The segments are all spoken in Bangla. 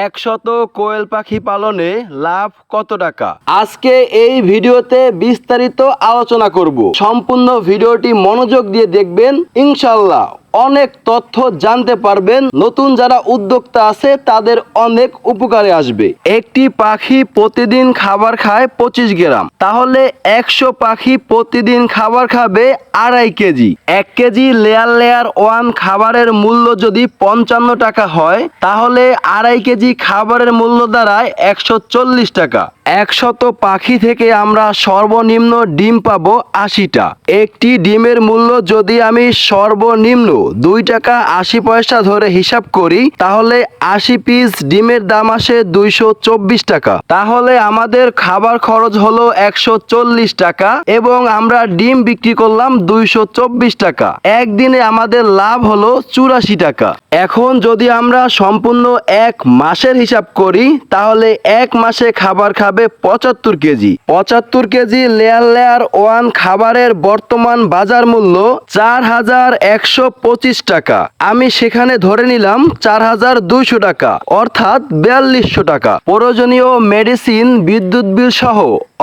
একশত কোয়েল পাখি পালনে লাভ কত টাকা? আজকে এই ভিডিওতে বিস্তারিত আলোচনা করব। সম্পূর্ণ ভিডিওটি মনোযোগ দিয়ে দেখবেন ইনশাল্লাহ অনেক তথ্য জানতে পারবেন। নতুন যারা উদ্যোক্তা আছে, তাদের অনেক উপকারে আসবে। একটি পাখি প্রতিদিন খাবার খায় পঁচিশ গ্রাম। তাহলে একশো পাখি প্রতিদিন খাবার খাবে আড়াই কেজি। এক কেজি লেয়ার লেয়ার ওয়ান খাবারের মূল্য যদি পঞ্চান্ন টাকা হয়, তাহলে আড়াই কেজি খাবারের মূল্য দাঁড়ায় একশো চল্লিশ টাকা। একশত পাখি থেকে আমরা সর্বনিম্ন ডিম পাবো আশিটা। একটি ডিমের মূল্য যদি আমি সর্বনিম্ন দুই টাকা আশি পয়সা ধরে হিসাব করি, তাহলে আশি পিস ডিমের দাম আসে দুইশো চব্বিশ টাকা। তাহলে আমাদের খাবার খরচ হলো একশো চল্লিশ টাকা এবং আমরা ডিম বিক্রি করলাম দুইশো চব্বিশ টাকা। একদিনে আমাদের লাভ হলো চুরাশি টাকা। এখন যদি আমরা সম্পূর্ণ এক মাসের হিসাব করি, তাহলে এক মাসে খাবার খাবে পঁচাত্তর কেজি। পঁচাত্তর কেজি লেয়ার লেয়ার ওয়ান খাবারের বর্তমান বাজার মূল্য চার হাজার একশো পঁচিশ টাকা। আমি সেখানে ধরে নিলাম চার হাজার দুইশো টাকা, অর্থাৎ বিয়াল্লিশশো টাকা। প্রয়োজনীয় মেডিসিন বিদ্যুৎ বিল সহ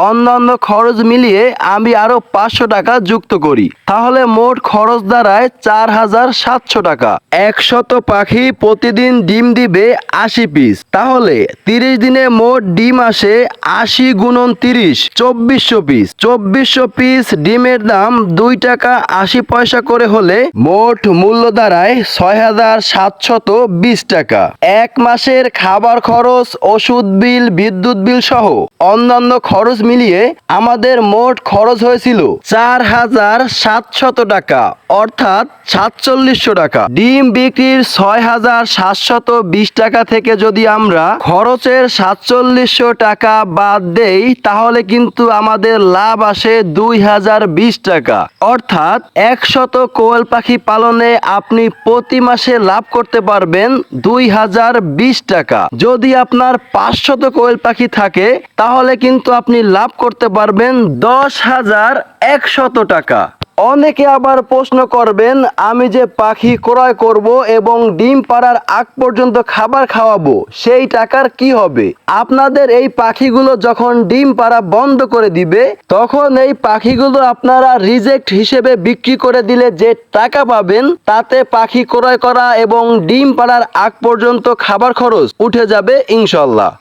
অন্যান্য খরচ মিলিয়ে আমি আরও পাঁচশো টাকা যুক্ত করি। তাহলে মোট খরচ দাঁড়ায় চার হাজার সাতশো টাকা। একশত পাখি প্রতিদিন ডিম দিবে আশি পিস। তাহলে তিরিশ দিনে মোট ডিম আসে আশি গুণন তিরিশ, চব্বিশশো পিস। চব্বিশশো পিস ডিমের দাম দুই টাকা আশি পয়সা করে হলে মোট মূল্য দাঁড়ায় ছয় হাজার সাতশত বিশ টাকা। এক মাসের খাবার খরচ, ওষুধ বিল, বিদ্যুৎ বিল সহ অন্যান্য খরচ মিলিয়ে আমাদের মোট খরচ হয়েছিল চার হাজার সাতশত টাকা, অর্থাৎ সাতচল্লিশশো টাকা। ডিম বিক্রির ছয় হাজার সাতশত বিশ টাকা থেকে যদি আমরা খরচের সাতচল্লিশশো টাকা বাদ দেই, তাহলে কিন্তু আমাদের লাভ আসে দুই হাজার বিশ টাকা। অর্থাৎ একশত কোয়েল পাখি পালনে আপনি প্রতি মাসে লাভ করতে পারবেন দুই হাজার বিশ টাকা। যদি আপনার পাঁচশত কোয়েল পাখি থাকে, তাহলে কিন্তু আপনি লাভ করতে পারবেন দশ হাজার একশত টাকা। অনেকে আবার প্রশ্ন করবেন, আমি যে পাখি ক্রয় করব এবং ডিম পাড়ার আগ পর্যন্ত খাবার খাওয়াবো, সেই টাকার কি হবে? আপনাদের এই পাখিগুলো যখন ডিম পাড়া বন্ধ করে দিবে, তখন এই পাখিগুলো আপনারা রিজেক্ট হিসেবে বিক্রি করে দিলে যে টাকা পাবেন, তাতে পাখি ক্রয় করা এবং ডিম পাড়ার আগ পর্যন্ত খাবার খরচ উঠে যাবে ইনশাল্লাহ।